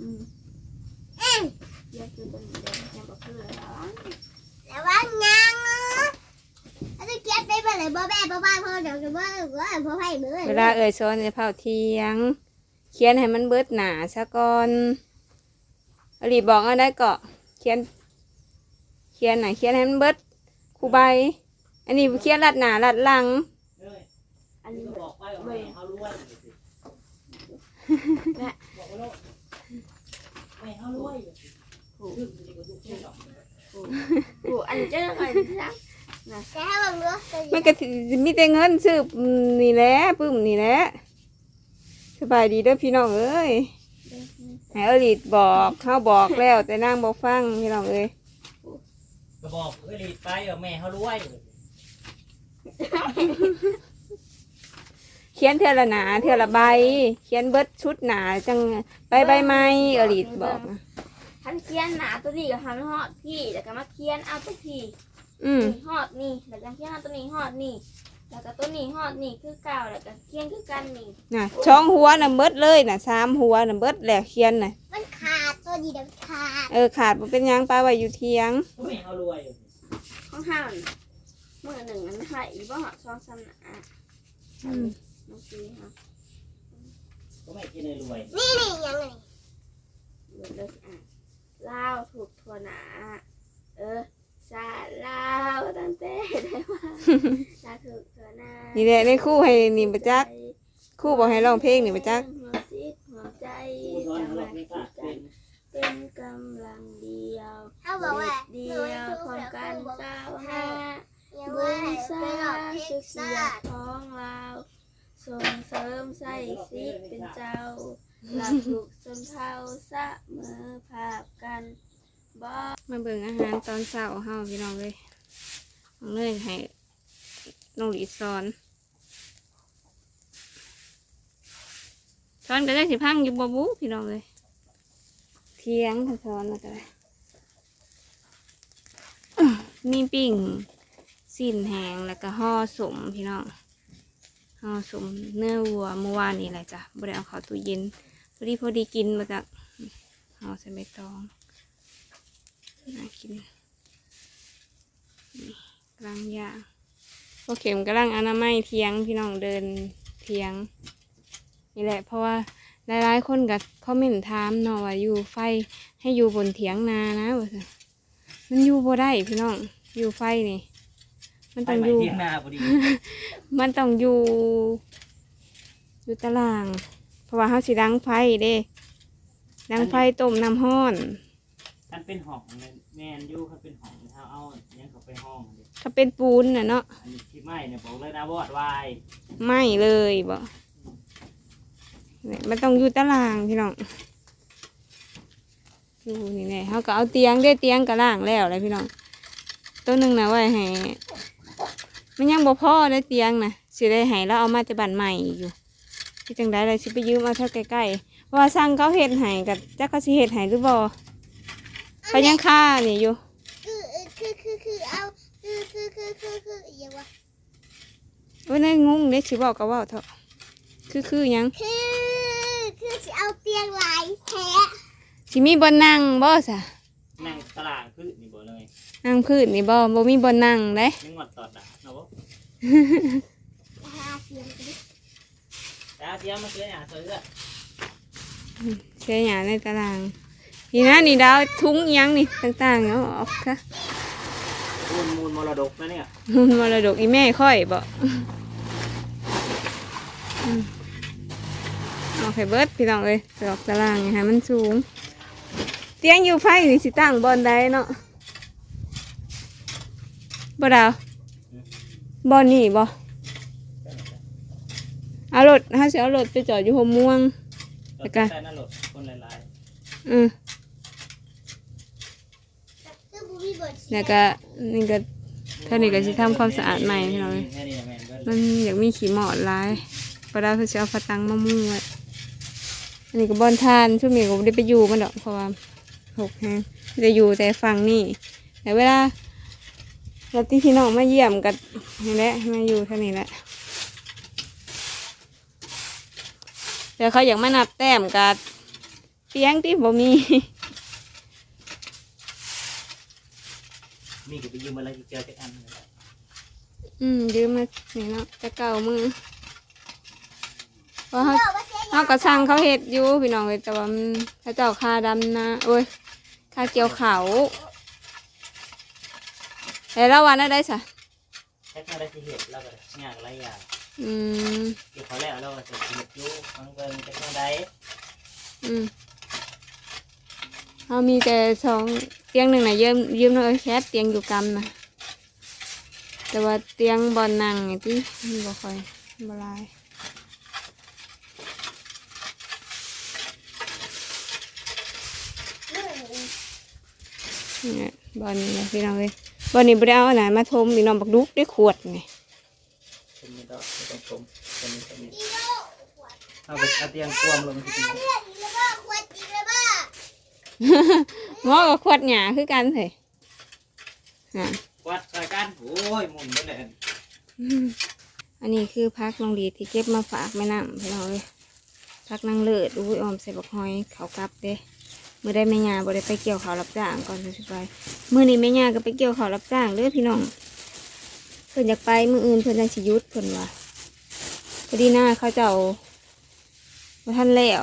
อืมเยอะคือตัวนี้เลยยังบอกคือแล้ว แล้วว่ายังเออแล้วจะเก็บไปบ่เลยบ่แม่บ่บ้านพ่อเดี๋ยวจะบ่บ่พ่อให้เบิ่เวลาเอ่ยสอนจะเผาเทียง เขียนให้มันเบิดหนาซะก่อนอลีบอกเอาได้เกาะเขียน เขียนไหนะเขียนให้มันเบิดคู่ใบ อันนี้เขียนลัดหนาลัดหลัง อันนี้ก็บอกไปว่าแม่เขารวยสิบอกว่าลูกแม่ เขารวยชื่อมันจะกระดุกชื่อหรอกโอ้อันนี้เจ้าหน่อยที่รักแต่ถ้าเบิ่งดูตัวมันก็สิมีแต่เงินซื้อนี่แหละปึ้มนี่แหละสบายดีเด้อพี่น้องเอ้ยให้อลีบอกเขาบอกแล้วแต่นางบอกฟังพี่น้องเอ้ยก็บอกเอ้ยรีดไปว่าแม่เขารวยเขียนเท่าละหนาเท่าละใบ เขียนเบิดชุดหนาจังใบใบไม้อลีบอกนะทันเคียนหนาตัวนี้กับทันหอดพี่แล้วก็มาเคียนเอาตัวพี่อืมนี่หอดนี่แล้วก็เคียนเอาตัวนี้หอดนี่แล้วก็ตัวนี้หอดนี่คือเก่าแล้วก็เคียนคือกันนี่น่ะช่องหัวน่ะเบิดเลยน่ะสามหัวน่ะเบิดแล้วเขียนน่ะมันขาดตัวนี้เดี๋ยวมันขาดเออขาดบ่เป็นหยังปลาไว้อยู่เทียงแม่เขารวยข้างห้างเมื่อหนึ่งมันหายอีบ่หอดช่องซ้ำหนาอืม น้องซีค่ะก็แม่กินเลยรวยนี่นี่ยังไงเดี๋ยวเลยอะลาวถูกทัวหนา เออซาลาวตั้งแต่ได้ว่าลาถูกทัวหนานี่แหละในคู่ให้นี่ประจักครู่บอกให้ร้องเพลงนี่ประจักหัวจิตหัวใจผู้สอนสเขาหลมาอกไม่ธิขาดใจเป็นเป็นกำลังเดียวเขาบอกว่าเดียวของการก้าวหน้ายังบุว่าญให้สาไปหลอกเพสุชขรเสีซายของเรา ส่งเสริมใส่สิทธิ์เป็นเจ้าหลักถูกจนเท่าสะเมอภาพกันบ่มาเบิ่งอาหารตอนเช้าเฮาพี่น้องเลยน้องเนยให้น้องหลีสอนสอนก็ได้สิพังอยู่บ่บุพี่น้องเลยเทียงถ้าสอนแล้วก็ได้มีปิ้งสิ้นแหงแล้วก็ห่อสมพี่น้อง ห่อสมเนื้อวัวเมื่อวานนี้แหละจ้ะบ่ได้เอาเขาตู้เย็นพอดีพอดีกินมาจากห่อใส่ใบตองน่ากินกลางยางพอเข็มกำลังอนามัยเทียงพี่น้องเดินเทียง นี่แหละ เพราะว่าหลายๆคนกับคอมเมนต์ถามเนาะว่าอยู่ไฟให้อยู่บนเถียงนานะว่ามันอยู่บ่ได้พี่น้องอยู่ไฟนี่ มันไปต้องใหม่อยู่ เที่ยงนาพอดีมันต้องอยู่ อยู่ตาราง เพราะว่าเขาสิดังไฟเด้ดังไฟต้มน้ำห้อนมันเป็นห้องแมนยูเขาเป็นห้องเขาเอายังเขาไปห้องดิถ้าเป็นปูนน่ะเนาะอันนี้ที่ไม่เนี่ยบอกเลยนะวอดวายไม่เลยบ่เนี่ยมันต้องอยู่ตารางพี่น้องอยู่นี่แหละเขาก็เอาเตียงได้เตียงกระล่างแล้วเลยพี่น้องตัวหนึ่งนะไว้ให้ มันยังบ่พ่อได้เตียงนะสิได้ให้แล้วเอามาจะบันใหม่อยู่ที่จังไดเลยสิไปยืมเอาเท่าใกล้ๆเพราะว่าสั่งเขาเฮ็ดให้กับจักเขาสิเฮ็ดให้หรือบ่เขายังค่าเนี่ยอยู่คือคือคือคือเอาคือคือคือคือคือยังวะวันนี้งงเด้สิบอกก็เว่าเถอะคือคือยังคือคือจะเอาเตียงหลายแท้สิมีบ่นั่งบ่ซะนั่งตลาดพืชนี่บอเลยนั่งพื้นนี่บ่บ่มีบ่นั่งเด้นึกว่าตอดด่ะ ตียงกันดิแต่เอาเทียมมาเสียอย่างเสือเชียร์หยาในตาราง นี่นะนี่ดาวทุ้งอิหยังนี่ต่างๆเนาะออกค่ะมูลมูลมรดกนะเนี่ยมรดกอีแม่ค่อยบ่อืมเอาไข่เบิดพี่น้องเอ้ยไปออกตารางให้มันสูง เตียงอยู่ไฟนี่สิตั้งบอนใดเนาะบ่ดาว บอนนี่บ่เอารถถ้าสิเอารถไปจอดอยู่หัวม่วงตอแล้ดวก็แต่นั่นหลดคนหลายอืมคือบุมีบทแล้วก็นี่ก็ๆเท่านี้ก็สิทำความสะอาดใหม่พี่น้องเอ้ยแค่นี้แม่นเบิดมันอยากมีขี้หมอดหลายปลาคือจะเอาฝาตังมามุ่งไว้อันนี้ก็บอนทานช่วงนี้ก็ไม่ได้ไปอยู่มันดอกเพราะว่าหกแฮงจะอยู่แต่ฝั่งนี่แต่เวลา เราที่พี่น้องมาเยี่ยมกันนี่แหละมาอยู่เท่านี้แหละเดี๋ยวเขาอยากมานับแต้มกันเตียงที่บ่มี มีก็ไปยืมอะไรที่เจอจักอันเลยอืมยืมมานี่เนาะจะเก่ามือเพราะเขาเจ้าบ่เสียเขาก็สั่งเขาเฮ็ดอยู่พี่น้องเลยแต่ว่ามันเขาเจ้าค่าดำนะโอ้ยค่าเกี่ยวเขา แต่ละวันได้สะแค่อะไรที่เห็ดแล้วก็งานอะไรอย่างอืมเกี่ยวเขาแล้วเราก็จะเห็ดอยู่มันเบิ่งจะแค่ใดอืมเขามีแต่สองเตียงหนึ่งนะยืมยืมน้องเอ้ยแคทเตียงอยู่กำนะแต่ว่าเตียงบอลนั่งไงที่มันบ่ค่อยบหลายเนี่ยบอลนี่นะพี่น้องเลย บอลนี่บ่ได้เอาไหนมาทมพี่น้องบักดุกด้วยขวดไงเป็นไม่ต้องไม่ต้องชมเป็นเป็นเอาไปเอาเตียงกวมลงที่ตีเลือดอีกแล้วบ่ขวดอีกแล้วบ่หมอกับขวดหยาคือกันเถอะอะวัดใส่กันโอ้ยหมุนไปเลยอันนี้คือพักลองดีที่เก็บมาฝากแม่น้ำพี่น้องเลยพักนางเลิศอุ้ยออมใส่บักหอยเขากลับเด้ มื่อได้แม่ยาบ่ได้ไปเกี่ยวเขารับจ้างก่อนสิไปมื่อนี้แม่ยาก็ไปเกี่ยวเขารับจ้างเด้อพี่น้องเพิ่นอยากไปมืออื่นเพิ่นยังสิยุดเพิ่นว่าพอดีหน้าเขาเจ้าบ่ทันแล้ว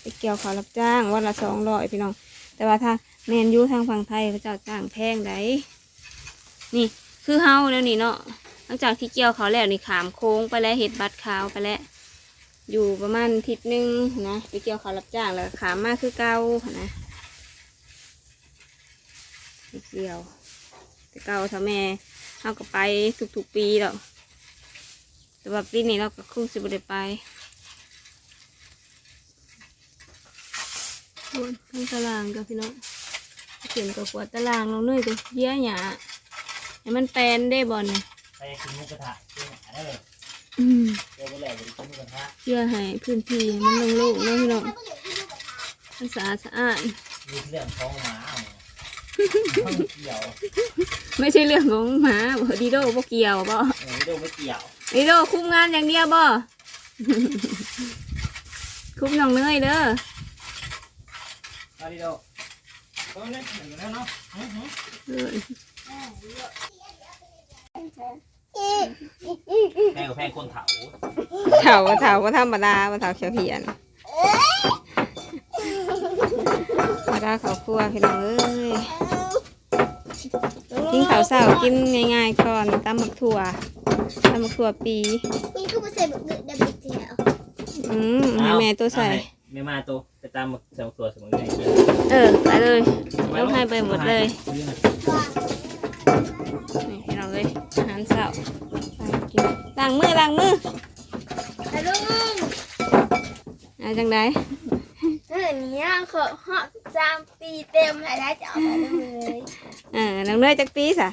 ไปเกี่ยวเขารับจ้างวันละสองร้อยพี่น้อง แต่ว่าถ้าแมนยูทางฝั่งไทยเขาเจ้าจ้างแพงได้นี่คือเฮาแล้วนี่เนาะหลังจากที่เกี่ยวเขาแล้วนี่ขามโค้งไปแล้วเห็ดบัดขาวไปแล้ว อยู่ประมาณอาทิศหนึงนะไปเกี่ยวเขารับจ้างแล้วก็ขามมากคือเก่านะไปเกี่ยวแต่เก่าถ้าแม่เขาก็ไปทุกๆปีหรอกแต่ว่าปีนี้เราก็คงสิบได้ไปบนทั้งตารางกับพี่น้องเขียนกับขวดตารางลงเนื่อยตัวเยี่ยหยาให้มันแปลนได้บอลเนี่ยไปกินหมูกระทะกินอาหารได้เลย อืมเจอไปแล้วจะกินหมูกระทะเพื่อให้พื้นที่มันโล่งๆเนาะพี่น้องมันสะอาดสะอาดมีเรื่องของหมาเอามันเกี่ยวไม่ใช่เรื่องของหมาบ่ดีโดบ่เกี่ยวบ่เออไม่ดูไม่เกี่ยวดีโดคุมงานอย่างเดียวบ่คุมน้องเนยเด้อมาดิโดโอ้ยเนี่ยอยู่แล้วเนาะอื้อหือเออ แพงกว่าแพงคนเถาเถาก็เถาก็ธรรมดาบ่เถาเขียวเขียนธรรมดาเขาวครัวพี่น้องเอ้ยกินข้าวเช้ากินง่ายๆก่อนตำหมักถั่วตำหมักถั่วปีนี่คือบ่ใส่บักเดือดดำอีกแล้วอืมให้แม่ตัวใส่แม่มาตัวไปตามมาสองตัวสมมติไงเออไปเลยยกให้ไปหมดเลย นี่พี่น้องเลยอาหารเช้าไปกินล้างมือล้างมือตะลุงเอาจังไดเออเนี้ยเขาเหาะจามปีเต็มเลยได้จะเอาไปเลยเออน้องเนยจักปีสะ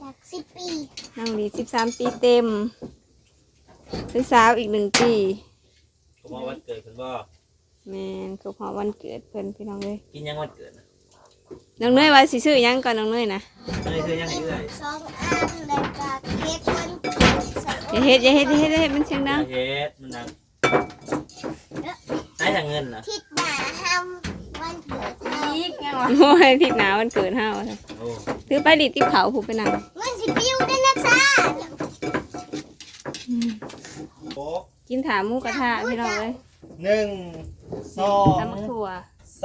จากสิบปีน้องดีสิบสามปีเต็มเป็นสาวอีกหนึ่งปีผมว่าวันเกิดคุณบ่แม่นครบหอวันเกิดเพิ่นพี่น้องเลยกินยังวันเกิดนะ น้องเนยว่าสิซื้อหยังก่อนน้องเนยนะเอ้ยซื้อยังไงเอ้ยสองอันแล้วก็เค้กวันเกิดสองอย่าเฮ็ดอย่าเฮ็ดอย่าเฮ็ดอย่าเฮ็ดมันเสียงดังเฮ็ดมันดังได้ทางเงินนะทิศหน้าห้ามวันเกิดเฮาอีกยังวะโอ้ยผิดหนาวันเกิดเฮาโอ้ถือไปดิที่เขาผูไปนั่งมันสิปิ้วได้นะจ๊ะโหกินถามหมูกระทะพี่น้องเลยหนึ่งสองตำบักถั่ว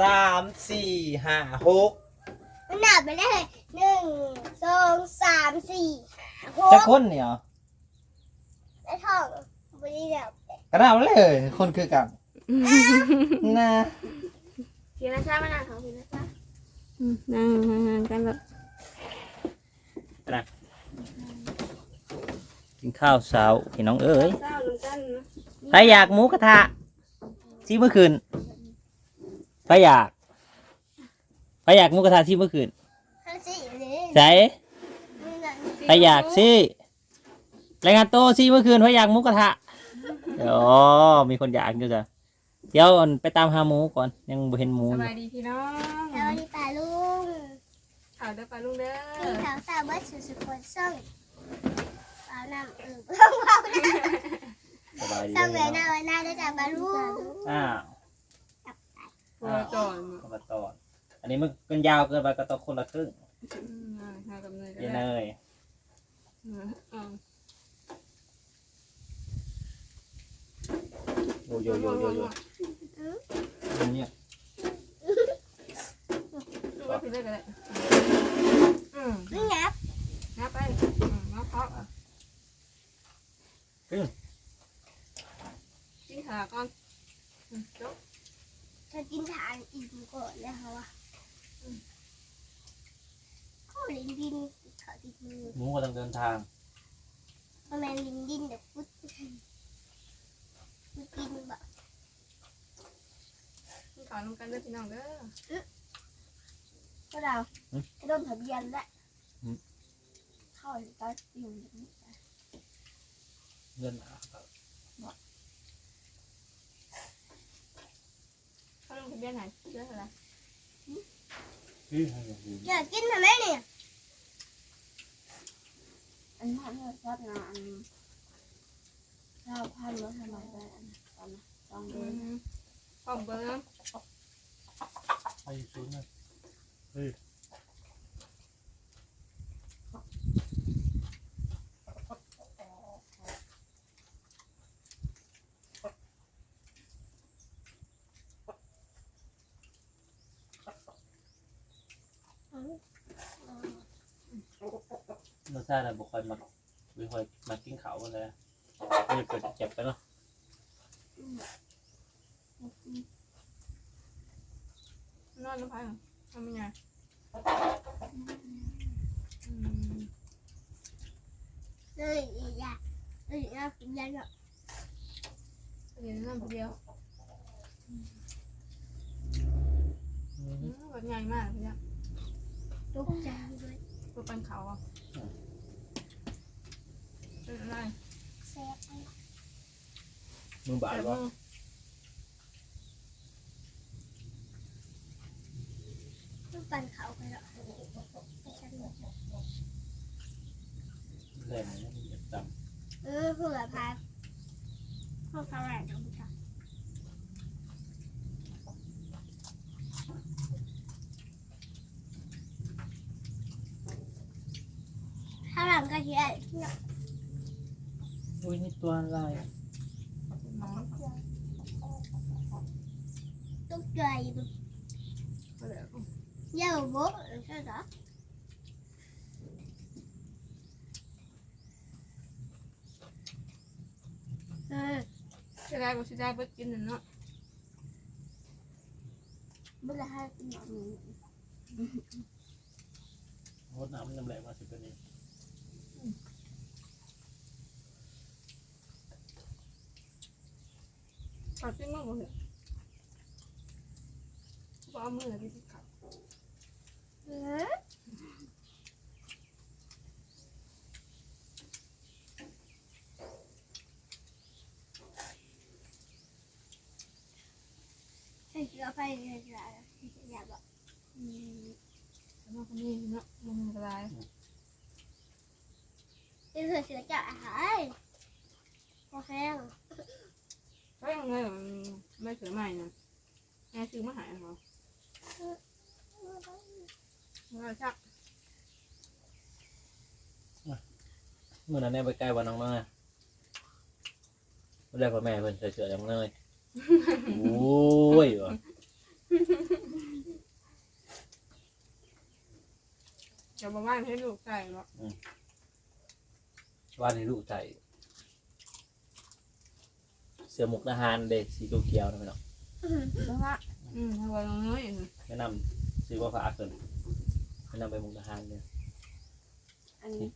สามสี่ห้าหก มันหนาไปเลยหนึ่งสองสามสี่หจะกคนเนี่ยแล้วท้องบริเดียวกระดาเลย คนคือกันนะพี่นะชามานั่งของพี่นะชาอืมนั่งห่างๆกันแบบกินข้าวเช้าพี่น้องเอ้ยเศร้าน้ำกันนะใครอยากหมูกระทะที่เมื่อคืนใครอยาก ใครอยากหมูกระทะที่เมื่อคืนห้าสี่เลยใช่นี่นั่นใครอยากสิรายงานโตสิเมื่อคืนใครอยากหมูกระทะเดี๋ยวมีคนอยากอยู่จ้ะเดี๋ยวไปตามหาหมูก่อนยังบ่เห็นหมูสอยู่บายดีพี่น้องสวัสดีป่าลุงข่าวเด้อปลาลุงเด้กินอข้าวสาวบัสสุสุคนส่งป่าน้ำเออเพิ่งเบานะสบายดีส่งเลยหน้าไว้หน้าด้วยจ้ะป่าลุง อ้าวจอนคนละต อนอันนี้มันกันยาวเกินไปก็ต้องคนละครึ่งหากับเนยก็เยได้เนยอืมโยโยโยโยโยอันเนี้ยดูว่าพี่ได้ก็ได้อืมนี่งับงับไปอืมงับเพาะกินขาก่อนอืมจบจะกินทานอีกก่อนเลยค่ะว่าข้าว ลินดินขอติดมือหมูก็ต้องเดินทางทำไมลินดินเดี๋ยวพุดพุดกินแบบกินขาลงกันเด้อพี่น้องเด้อพวกเราจะโดนทะเบียนและเข้าหรือตาอยู่อย่างนี้เงินหาครับเขาลงทะเบียนไหนเชื่ออะไรอือให้อย่างอื่นอยากกินทำไมเนี่ย อันนี้ทำให้ชอบนะอันชอบพันรถทำไมไปอันตอนตอนอืเดินมพร้องเบิ้งไปศูนย์นะเฮ้าติอะไรบุคคลมาบุคคลมากินเขาวกันเลยไม่เกิดเจ็บไปเนาะนอนน้ำพายทำยังไงอืมเลยอยากเลยอยากกินยันแบบเดี๋ยวนั่งคนเดียวอืมแบบใหญ่มากเลยเนี่ยตกใจด้วยตัวปันเขาอะ เป็นอะไรแซ่บมือบาดแต่วะมือต้องปั่นเขาไปแล้วไปฉันหมดแรงนะมันเจ็บจเออเผื่อพาพ่อพาแหวนของมึงค่ะถ้าหลังก็เฮียเนี่ยำ อุ้ยนี่ตัวอะไรน้องตกใจดูก็เลยเยี่ยวโบ๊ะใช่เหรอเออจะได้ก็จะได้ไปกินเนาะเมื่อไรให้กินหนอนนี้รดน้ำน้ำแรงมาสิบตัวนี้ ขอจิ้มมือหมดเลยว่าเอามือไปที่เขาเออใช่เอาไปเลยจ้ะอย่าบอกอืมแล้วมันก็มีเนาะมันกระไรนี่คือเสือจ่าอาหารพอแห้ง ก็ยังไงมันไม่ถือใหม่นะแม่ซื้อมาหายเขาเราชักเมื่อนั้นแน่ไปใกล้วันน้องน้อยไม่ได้พ่อแม่เพิ่นเฉยๆอย่างน้อยโอ้ยวะจะมาบ้านให้ลูกใส่หรอก ว่าในลูกใจ เสือหมกทหารเด็กสีเขียวๆนะพี่น้องแล้วว่าอืมทำไมน้องน้อยอย่างนี้แนะนำซื้อว่าฝากเกินแนะนำไปหมกทหารเนี่ยอันนี้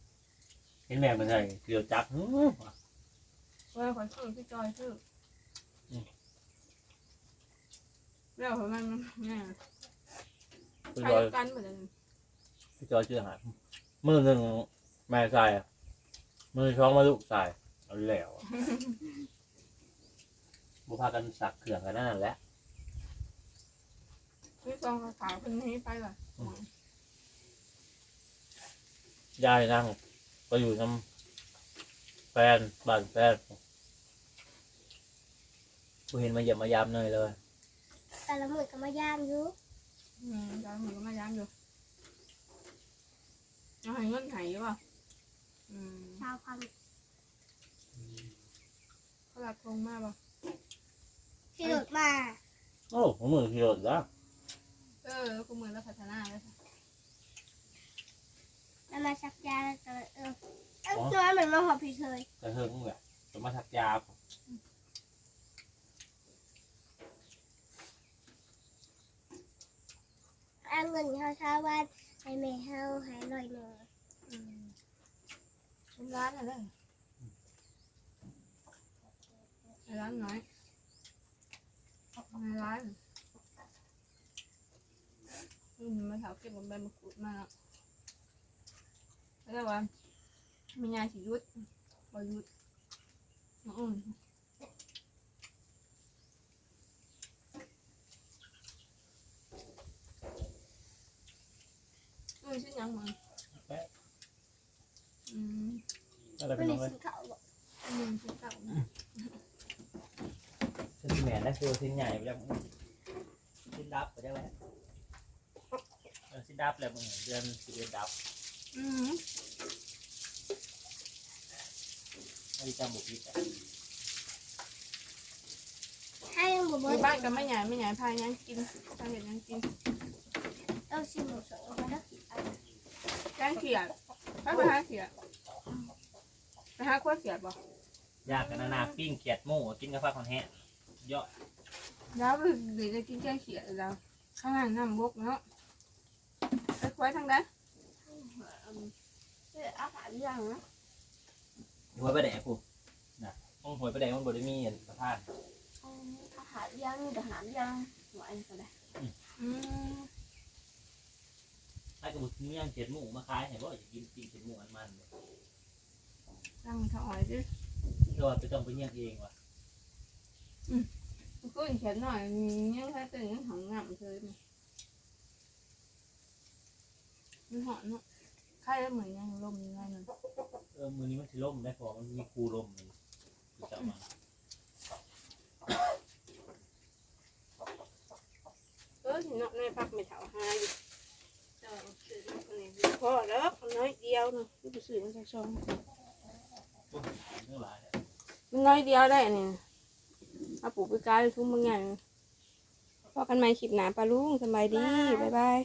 เห็นแม่มันใช่เกลียวจักอื้อว่าขอซื้อพี่จอยซื้อแล้วเขามันแม่พี่ใครจอยกันหมดเลยพี่จอยชื่อหามือหนึ่งแม่ใส่อะมือช้องมาลูกใส่เอาแล้วอะ บุพากันสักเขื่องกันนั่นแหละพี่ซองขาวคนนี้ไปล่ะยายนั่งไปอยู่น้ำแฟนบ้านแฟนกูเห็นมาเหยียบมายามเนยเลยแต่ละมื้อก็มาย่างอยู่อืมแล้วมันก็มาย้ำอยู่เอาให้เงินไห้อยู่ป่ะอืมชาวพันเขารับทงมากป่ะ ที่หลุดมาโอ้ผมมือขี่รถแล้วเออกูมือแล้วพัฒนาเลยค่ะแล้วมาชักยาแล้วก็เออเอ้าตัวเหมือนมาหอบผิดเลยกระเทิงเลยจะมาทักยาเอาเงินเขาชาวบ้านให้แม่เฮาให้หน่อยหนึ่งอืมเป็นร้านอะไรร้านน้อย ในร้านอืมมาเถาเก็บใบมะกรูดมาแล้วแล้วว่ามีงานสิยุดบอยุดอืมอืมชื่อหยังมึงอืมอะไรไม่เป็นได้น้องเลย ซื้อเขาวบอกอันนี้ชื่อเก่านะ เส้นแหม่นั่นคือเส้นใหญ่ไปแล้วเส้นดับไปได้ไหมเออเส้นดับแล้วมึงเดือนสิบเอ็ดดับอืมไม่ได้จำบุกผิดอะให้ยังบ่อเบิยู่ดบ้านก็ไม่ใหญ่ไม่ใหญ่พายยังกินพายเห็ดยังกินเอาชิมหมูสดออกมาเด้อเอาแกงเขียดไปไปหาเขียดไปหาขั้วเขียดบ่ยากกันนานาปิ้งเขียดหมูกินกับฟ้าคอนแห้ง เยอะแล้วเดี๋ยวจะกินแกงเขียดแล้วข้างล่างน้ำบกเนาะไปควยทางใดเอออาหารอย่างนะหวยประแดกกูนะห้องหวยประแดกมันบริมีอันสะพานเอาอาหารอย่างนี่อาหารอย่างหน่อยก็ได้อืมถ้ากูเมี่ยงเขียดหมูมาขายให้บ่อยากกินปิ้งเขียดหมูอันมันเลยตั้งเขาอ่อยดิก็ว่าไปต้องไปเมี่ยงเองว่ะ กูเขียดหน่อยยังแค่ตื่นยังหองงามเลยมันหอนเนาะใครเหมือนยังลมยังไงนั่นเออมือนี้มันสิล่มได้พอมันมีครูล่มเลยกูจะเอามาเออสิเนาะในพักไม่เท่าหาอยู่เจ้าซื้อมาคนนี้พอแล้วน้อยเดียวเนาะที่ไปซื้อมาจากช่องพวกเรื่องหลายเนี่ยมันน้อยเดียวได้อันนี่ เอาปลูกไปกายทุ่มบางอย่างพอกันใหม่คลิปหนาปลาลุงสบายดี บ๊ายบาย